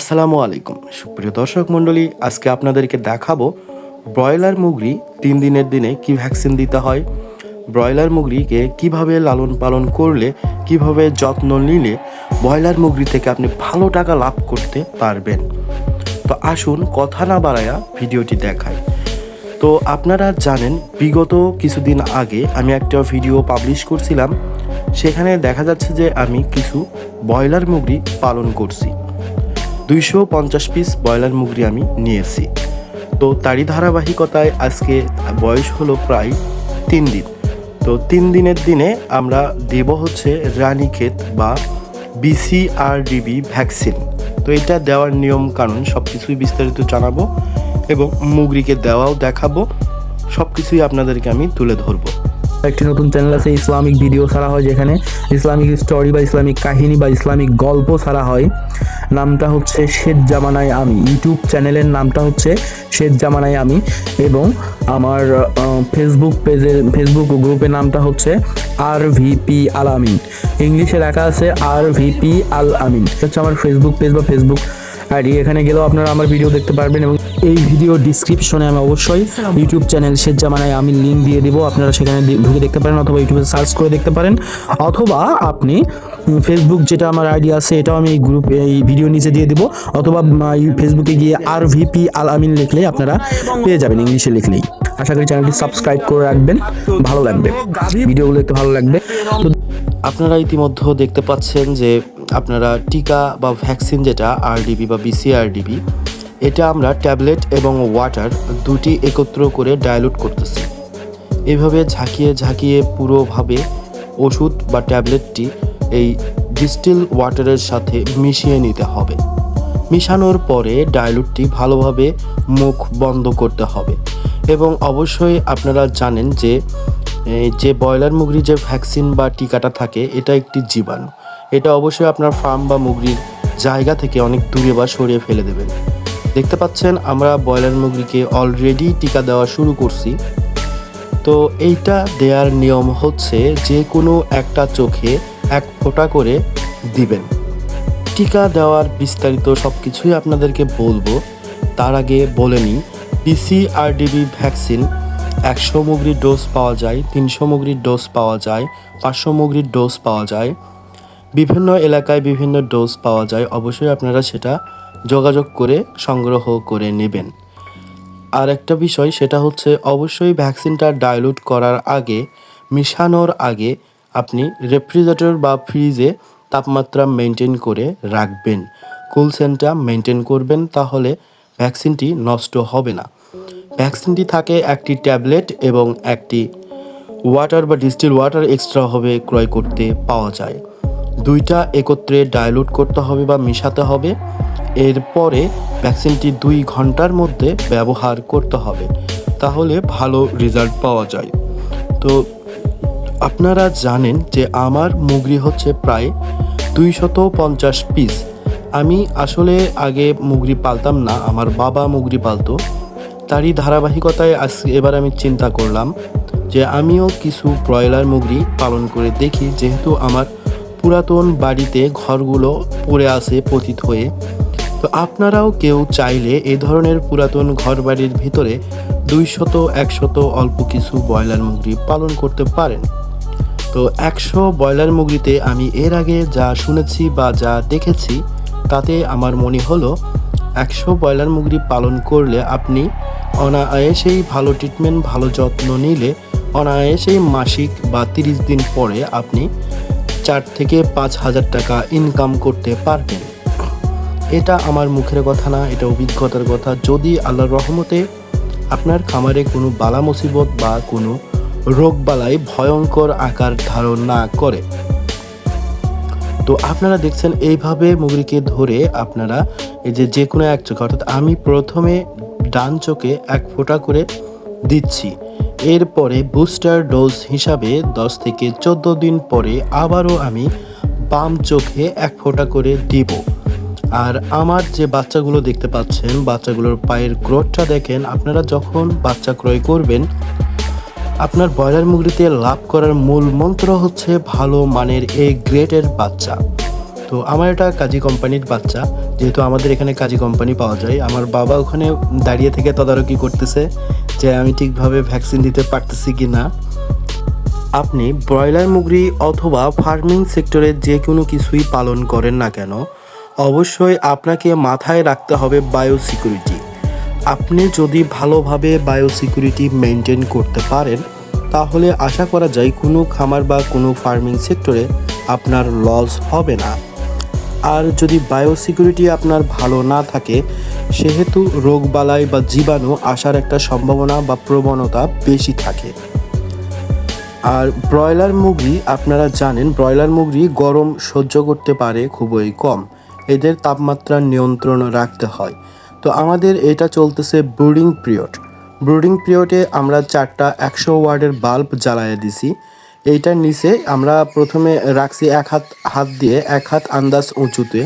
আসসালামু আলাইকুম। সুপ্রিয় দর্শক মণ্ডলী, আজকে আপনাদেরকে দেখাবো ব্রয়লার মুগরি তিন দিনের দিনে কি ভ্যাকসিন দিতে হয়, ব্রয়লার মুগরিকে কীভাবে লালন পালন করলে, কীভাবে যত্ন নিলে ব্রয়লার মুগরি থেকে আপনি ভালো টাকা লাভ করতে পারবেন। তো আসুন কথা না বাড়ায়া ভিডিওটি দেখাই। তো আপনারা জানেন, বিগত কিছুদিন আগে আমি একটা ভিডিও পাবলিশ করছিলাম। সেখানে দেখা যাচ্ছে যে আমি কিছু ব্রয়লার মুগরি পালন করছি। দুইশো পঞ্চাশ পিস ব্রয়লার মুগরি আমি নিয়েছি। তো তারই ধারাবাহিকতায় আজকে বয়স হলো প্রায় তিন দিন। তো তিন দিনের দিনে আমরা দেব হচ্ছে রানীক্ষেত বা বিসিআরডিবি ভ্যাকসিন। তো এটা দেওয়ার নিয়ম কানুন সব কিছুই বিস্তারিত জানাব এবং মুগরিকে দেওয়াও দেখাবো সব কিছুই আপনাদেরকে আমি তুলে ধরবো। একটি নতুন চ্যানেল আছে, ইসলামিক ভিডিও ছাড়া হয়, যেখানে ইসলামিক স্টোরি বা ইসলামিক কাহিনী বা ইসলামিক গল্প ছাড়া হয়। নামটা হচ্ছে শেখ জামানায় আমি। ইউটিউব চ্যানেলের নামটা হচ্ছে শেখ জামানায় আমি। এবং আমার ফেসবুক পেজের ফেসবুক গ্রুপের নামটা হচ্ছে আর ভিপি আল আমিন ইংলিশে লেখা আছে আর ভিপি আল আমিন হচ্ছে আমার ফেসবুক পেজ বা ফেসবুক আইডি এখানে গেলেও আপনারা আমার ভিডিও দেখতে পারবেন এবং এই ভিডিও ডিসক্রিপশনে আমি অবশ্যই ইউটিউব চ্যানেল শেষ জামানায় আমি লিঙ্ক দিয়ে দিব। আপনারা সেখানে ঢুকে দেখতে পারেন অথবা ইউটিউবে সার্চ করে দেখতে পারেন। অথবা আপনি ফেসবুক যেটা আমার আইডি আছে এটাও আমি এই গ্রুপ এই ভিডিও নিচে দিয়ে দিব। অথবা এই ফেসবুকে গিয়ে আর ভিপি আল আমিন লিখলেই আপনারা পেয়ে যাবেন ইংলিশে লিখলেই। আশা করি চ্যানেলটি সাবস্ক্রাইব করে রাখবেন ভালো লাগবে। ভিডিওগুলো দেখতে ভালো লাগবে। তো আপনারা ইতিমধ্যে দেখতে পাচ্ছেন যে আপনারা টিকা বা ভ্যাকসিন যেটা আরডিবি বা বিসিআরডিবি এটা আমরা ট্যাবলেট এবং ওয়াটার দুটি একত্র করে ডাইলুট করতেছি। এভাবে ঝাঁকিয়ে ঝাঁকিয়ে পুরোভাবে ওষুধ বা ট্যাবলেটটি এই ডিস্টিল ওয়াটারের সাথে মিশিয়ে নিতে হবে। মিশানোর পরে ডাইলুটটি ভালোভাবে মুখ বন্ধ করতে হবে এবং অবশ্যই আপনারা জানেন যে যে ব্রয়লার মুগরির যে ভ্যাকসিন বা টিকাটা থাকে, এটা একটি জীবাণু। এটা অবশ্যই আপনার ফার্ম বা মুগরির জায়গা থেকে অনেক দূরে বা সরিয়ে ফেলে দেবেন। দেখতে পাচ্ছেন, আমরা ব্রয়লার মুগরিকে অলরেডি টিকা দেওয়া শুরু করছি। তো এইটা দেওয়ার নিয়ম হচ্ছে যে কোনো একটা চোখে এক ফোঁটা করে দিবেন। টিকা দেওয়ার বিস্তারিত সব কিছুই আপনাদেরকে বলব। তার আগে বলে নিই পিসিআরডিবি ভ্যাকসিন একশো মুগরির ডোজ পাওয়া যায়, তিনশো মুগরির ডোজ পাওয়া যায়, পাঁচশো মুগরির ডোজ পাওয়া যায়। বিভিন্ন এলাকায় বিভিন্ন ডোজ পাওয়া যায়, অবশ্যই আপনারা সেটা যোগাযোগ করে সংগ্রহ করে নেবেন। আর একটা বিষয়, সেটা হচ্ছে অবশ্যই ভ্যাকসিনটা ডাইলুট করার আগে, মিশানোর আগে আপনি রেফ্রিজারেটর বা ফ্রিজে তাপমাত্রা মেনটেন করে রাখবেন। কুলসেনটা মেনটেন করবেন, তাহলে ভ্যাকসিনটি নষ্ট হবে না। ভ্যাকসিনটি থাকে একটি ট্যাবলেট এবং একটি ওয়াটার বা ডিস্টিল ওয়াটার এক্সট্রাভাবে ক্রয় করতে পাওয়া যায়। দুইটা একত্রে ডাইলুট করতে হবে বা মিশাতে হবে। এরপরে ভ্যাকসিনটি দুই ঘণ্টার মধ্যে ব্যবহার করতে হবে। তাহলে ভালো রেজাল্ট পাওয়া যায়। তো আপনারা জানেন যে আমার মুগরি হচ্ছে প্রায় দুইশত পঞ্চাশ পিস আমি আসলে আগে মুগরি পালতাম না, আমার বাবা মুগরি পালতো। তারই ধারাবাহিকতায় আজ এবার আমি চিন্তা করলাম যে আমিও কিছু ব্রয়লার মুগরি পালন করে দেখি, যেহেতু আমার পুরাতন বাড়িতে ঘরগুলো পড়ে আছে পতিত হয়ে। তো আপনারাও কেউ চাইলে এ ধরনের পুরাতন ঘর বাড়ির ভিতরে দুইশত, একশত অল্প কিছু ব্রয়লার মুগরি পালন করতে পারেন। তো একশো ব্রয়লার মুগরিতে আমি এর আগে যা শুনেছি বা যা দেখেছি, তাতে আমার মনে হলো একশো ব্রয়লার মুগরি পালন করলে আপনি অনায়াসেই ভালো ট্রিটমেন্ট ভালো যত্ন নিলে অনায়াসেই মাসিক বা তিরিশ দিন পরে আপনি চার থেকে পাঁচ হাজার টাকা ইনকাম করতে পারবেন। এটা আমার মুখের কথা না, এটা অভিজ্ঞতার কথা। যদি আল্লাহর রহমতে আপনার খামারে কোনো বালা মুসিবত বা কোনো রোগ বালাই ভয়ঙ্কর আকার ধারণ না করে, তো আপনারা দেখছেন এইভাবে মুগরিকে ধরে আপনারা এই যে যে কোনো এক চোখে, অর্থাৎ আমি প্রথমে ডান চোখে এক ফোঁটা করে দিচ্ছি। এরপরে বুস্টার ডোজ হিসাবে দশ থেকে চোদ্দ দিন পরে আবারও আমি বাম চোখে এক ফোঁটা করে দিব। আর আমার যে বাচ্চাগুলো দেখতে পাচ্ছেন, বাচ্চাগুলোর পায়ের গ্রোথটা দেখেন, আপনারা যখন বাচ্চা ক্রয় করবেন, আপনার ব্রয়লার মুরগিতে লাভ করার মূল মন্ত্র হচ্ছে ভালো মানের এ গ্রেটের বাচ্চা। তো আমার এটা কাজী কোম্পানির বাচ্চা, যেহেতু আমাদের এখানে কাজী কোম্পানি পাওয়া যায়, আমার বাবা ওখানে দাঁড়িয়ে থেকে তদারকি করতেছে যে আমি ঠিকভাবে ভ্যাকসিন দিতে পারতেছি কি না আপনি ব্রয়লার মুগরি অথবা ফার্মিং সেক্টরে যে কোনো কিছুই পালন করেন না কেন, অবশ্যই আপনাকে মাথায় রাখতে হবে বায়োসিকিউরিটি আপনি যদি ভালোভাবে বায়োসিকিউরিটি মেনটেন করতে পারেন, তাহলে আশা করা যায় কোনো খামার বা কোনো ফার্মিং সেক্টরে আপনার লস হবে না। আর যদি বায়োসিকিউরিটি আপনার ভালো না থাকে, সেহেতু রোগবালাই বা জীবাণু আসার একটা সম্ভাবনা বা প্রবণতা বেশি থাকে। আর ব্রয়লার মুগরি আপনারা জানেন, ব্রয়লার মুগরি গরম সহ্য করতে পারে খুবই কম। এদের তাপমাত্রা নিয়ন্ত্রণ রাখতে হয়। তো আমাদের এটা চলতেছে ব্রুডিং পিরিয়ড। ব্রুডিং পিরিয়ডে আমরা চারটা একশো ওয়ার্ডের বাল্ব জ্বালায় দিছি। এইটার নিচে আমরা প্রথমে রাখছি এক হাত হাত দিয়ে এক হাত আন্দাজ উঁচুতে।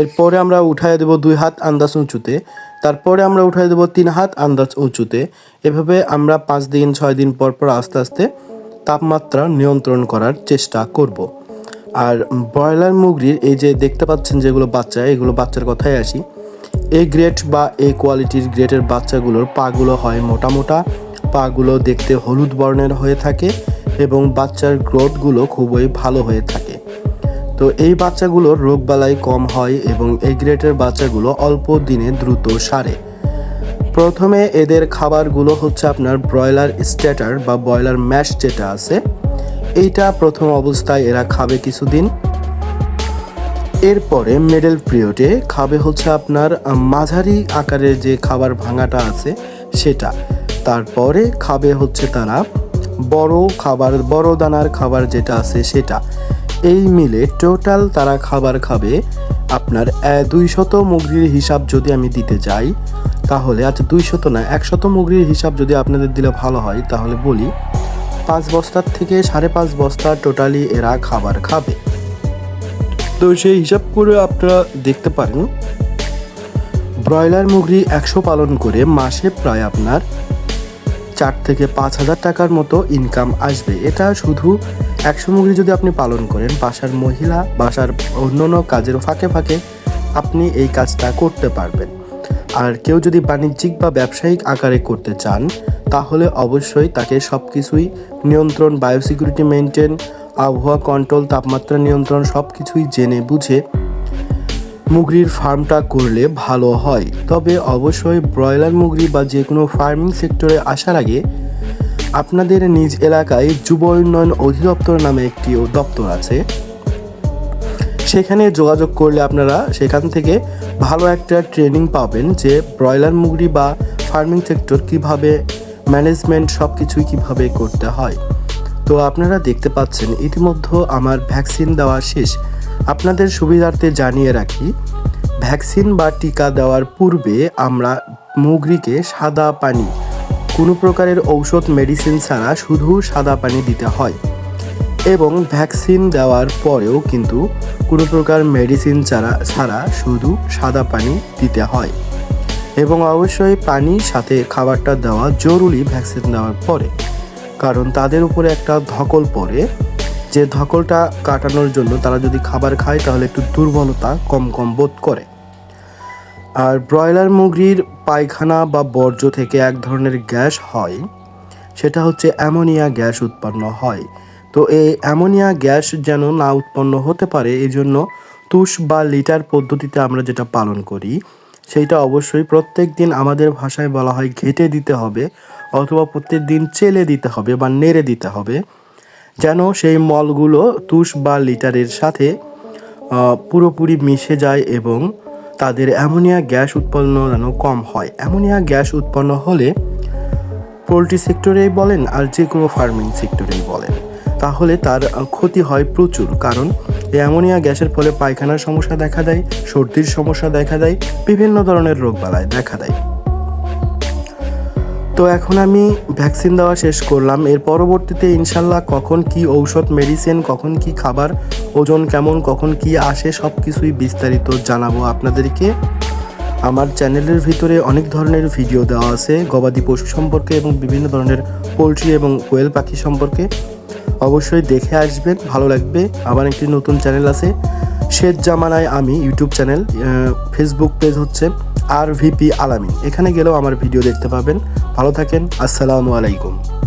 এরপরে আমরা উঠায় দেবো দুই হাত আন্দাজ উঁচুতে। তারপরে আমরা উঠায় দেবো তিন হাত আন্দাজ উঁচুতে। এভাবে আমরা পাঁচ দিন, ছয় দিন পর পর আস্তে আস্তে তাপমাত্রা নিয়ন্ত্রণ করার চেষ্টা করব। আর ব্রয়লার মুগরির এই যে দেখতে পাচ্ছেন যেগুলো বাচ্চা, এগুলো বাচ্চার কথাই আসি। এই গ্রেড বা এই কোয়ালিটির গ্রেডের বাচ্চাগুলোর পাগুলো হয় মোটা মোটা। পাগুলো দেখতে হলুদ বর্ণের হয়ে থাকে। এবং বাচ্চার গ্রোথগুলো খুবই ভালো হয়ে থাকে। তো এই বাচ্চাগুলোর রোগবালাই কম হয় এবং এই গ্রেটের বাচ্চাগুলো অল্প দিনে দ্রুত সারে। প্রথমে এদের খাবারগুলো হচ্ছে আপনার ব্রয়লার স্ট্যাটার বা ব্রয়লার ম্যাশ যেটা আছে, এইটা প্রথম অবস্থায় এরা খাবে কিছুদিন। এরপরে মিডল পিরিয়ডে খাবে হচ্ছে আপনার মাঝারি আকারের যে খাবার ভাঙাটা আছে সেটা। তারপরে খাবে হচ্ছে তারা বড় খাবার, বড় দানার খাবার যেটা আছে সেটা। এই মিলে টোটাল তারা খাবার খাবে আপনার দুই শত মুগরির হিসাব যদি আমি দিতে যাই, তাহলে আচ্ছা দুই শত না, একশত মুগরির হিসাব যদি আপনাদের দিলে ভালো হয়, তাহলে বলি পাঁচ বস্তার থেকে সাড়ে পাঁচ বস্তা টোটালি এরা খাবার খাবে। তো সেই হিসাব করে আপনারা দেখতে পারেন, ব্রয়লার মুগরি একশো পালন করে মাসে প্রায় আপনার চার থেকে পাঁচ হাজার টাকার মতো ইনকাম আসবে। এটা শুধু একশো মুরগি যদি আপনি পালন করেন, বাসার মহিলা, বাসার অন্যান্য কাজের ফাঁকে ফাঁকে আপনি এই কাজটা করতে পারবেন। আর কেউ যদি বাণিজ্যিক বা ব্যবসায়িক আকারে করতে চান, তাহলে অবশ্যই তাকে সব কিছুই নিয়ন্ত্রণ বায়োসিকিউরিটি মেনটেন আবহাওয়া কন্ট্রোল তাপমাত্রা নিয়ন্ত্রণ সব কিছুই জেনে বুঝে মুগরির ফার্মটা করলে ভালো হয়। তবে অবশ্যই ব্রয়লার মুগরি বা যে কোনো ফার্মিং সেক্টরে আসার আগে আপনাদের নিজ এলাকায় যুব উন্নয়ন অধিদপ্তর নামে একটি দপ্তর আছে। সেখানে যোগাযোগ করলে আপনারা সেখান থেকে ভালো একটা ট্রেনিং পাবেন যে ব্রয়লার মুগরি বা ফার্মিং সেক্টর কীভাবে ম্যানেজমেন্ট সব কিছুই কীভাবে করতে হয়। তো আপনারা দেখতে পাচ্ছেন, ইতিমধ্যে আমার ভ্যাকসিন দেওয়া শেষ। আপনাদের সুবিধার্থে জানিয়ে রাখি, ভ্যাকসিন বা টিকা দেওয়ার পূর্বে আমরা মুগরিকে সাদা পানি, কোনো প্রকারের ঔষধ মেডিসিন ছাড়া শুধু সাদা পানি দিতে হয় এবং ভ্যাকসিন দেওয়ার পরেও কিন্তু কোনো প্রকার মেডিসিন ছাড়া ছাড়া শুধু সাদা পানি দিতে হয় এবং অবশ্যই পানির সাথে খাবারটা দেওয়া জরুরি ভ্যাকসিন দেওয়ার পরে, কারণ তাদের উপরে একটা ধকল পড়ে। যে ধকলটা কাটানোর জন্য তারা যদি খাবার খায়, তাহলে একটু দুর্বলতা কম কম বোধ করে। আর ব্রয়লার মুরগির পায়খানা বা বর্জ্য থেকে এক ধরনের গ্যাস হয়, সেটা হচ্ছে অ্যামোনিয়া গ্যাস উৎপন্ন হয়। তো এই অ্যামোনিয়া গ্যাস যেন না উৎপন্ন হতে পারে এই জন্য তুষ বা লিটার পদ্ধতিতে আমরা যেটা পালন করি, সেইটা অবশ্যই প্রত্যেক দিন আমাদের ভাষায় বলা হয় ঘেটে দিতে হবে, অথবা প্রত্যেক দিন চেলে দিতে হবে বা নেড়ে দিতে হবে। যেন সেই মলগুলো তুষ বা লিটারের সাথে পুরোপুরি মিশে যায় এবং তাদের অ্যামোনিয়া গ্যাস উৎপন্ন যেন কম হয়। অ্যামোনিয়া গ্যাস উৎপন্ন হলে পোলট্রি সেক্টরেই বলেন আর যে কোনো ফার্মিং সেক্টরেই বলেন। তাহলে তার ক্ষতি হয় প্রচুর, কারণ এই অ্যামোনিয়া গ্যাসের ফলে পায়খানার সমস্যা দেখা দেয়, সর্দির সমস্যা দেখা দেয়, বিভিন্ন ধরনের রোগবালাই দেখা দেয়। তো এখন আমি ভ্যাকসিন দেওয়া শেষ করলাম। এর পরবর্তীতে ইনশাল্লাহ কখন কি ঔষধ মেডিসিন কখন কি খাবার, ওজন কেমন, কখন কি আসে সব কিছুই বিস্তারিত জানাব আপনাদেরকে। আমার চ্যানেলের ভিতরে অনেক ধরনের ভিডিও দেওয়া আছে, গবাদি পশু সম্পর্কে এবং বিভিন্ন ধরনের পোলট্রি এবং কোয়েল পাখি সম্পর্কে। অবশ্যই দেখে আসবেন, ভালো লাগবে। আবার একটি নতুন চ্যানেল আছে, শেষ জামানায় আমি ইউটিউব চ্যানেল ফেসবুক পেজ হচ্ছে। আর ভিপি আলামিন। এখানে গেলেও আমার ভিডিও দেখতে পাবেন। ভালো থাকেন। আসসালামু আলাইকুম।